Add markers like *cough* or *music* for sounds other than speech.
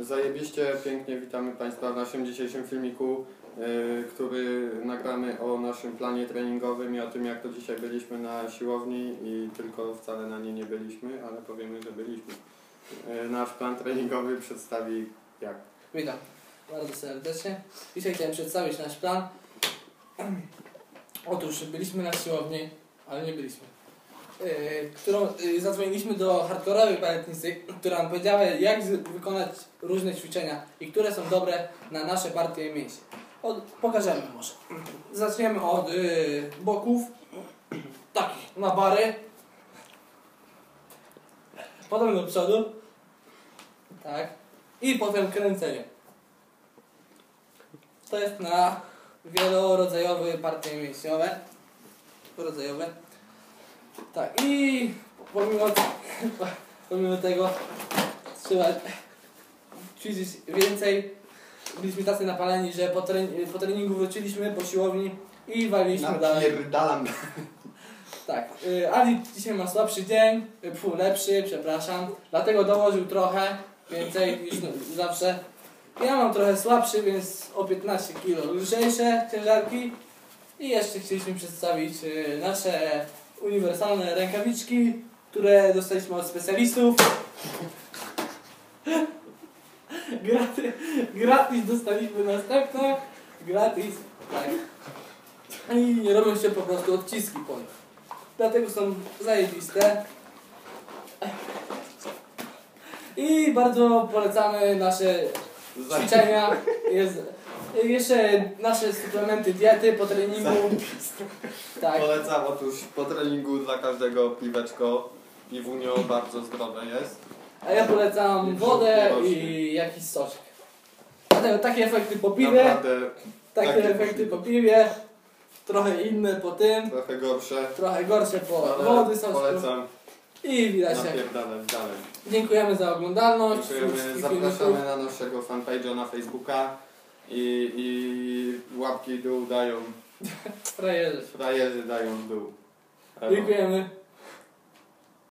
Zajebiście, pięknie witamy Państwa w naszym dzisiejszym filmiku, yy, który nagramy o naszym planie treningowym i o tym jak to dzisiaj byliśmy na siłowni i tylko wcale na niej nie byliśmy, ale powiemy, że byliśmy. Yy, nasz plan treningowy przedstawi jak? Witam bardzo serdecznie. Dzisiaj chciałem przedstawić nasz plan. Otóż byliśmy na siłowni, ale nie byliśmy. Yy, którą yy, zadzwoniliśmy do hardkorowej baletnicy, która nam powiedziała jak wykonać różne ćwiczenia i które są dobre na nasze partie mięśni. Od, pokażemy może. Zaczniemy od yy, boków, takich na bary. Potem do przodu. Tak. I potem kręcenie. To jest na wielorodzajowe partie mięśniowe. Rodzajowe. Tak, i pomimo, *laughs* pomimo tego trzeba ćwiczyć więcej. Byliśmy tacy napaleni, że po, trening, po treningu wróciliśmy po siłowni i waliliśmy dalej. Napierdalam. *laughs* Tak, y, Ali dzisiaj ma słabszy dzień, y, pfu, lepszy, przepraszam, dlatego dołożył trochę więcej niż zawsze. Ja mam trochę słabszy, więc o 15 kg lżejsze ciężarki. I jeszcze chcieliśmy przedstawić y, nasze uniwersalne rękawiczki, które dostaliśmy od specjalistów. *laughs* Gratis, gratis dostaliśmy następne. Gratis, tak. I robią się po prostu odciski po nich. Dlatego są zajebiste. I bardzo polecamy nasze ćwiczenia. Jest, jeszcze nasze suplementy diety po treningu. Tak. Polecam otóż po treningu dla każdego piweczko. Piwunio bardzo zdrowe jest. A ja polecam wodę i jakiś soczek. Dlatego takie efekty po piwie, Naprawdę takie takie efekty po piwie, trochę inne po tym, trochę gorsze, trochę gorsze po ale wody soczku polecam i widać jak. dalej. Dziękujemy za oglądalność. Dziękujemy, zapraszamy na naszego fanpage'a na Facebooka i, i łapki dół dają, Frajerzy. frajerzy dają dół. Dziękujemy.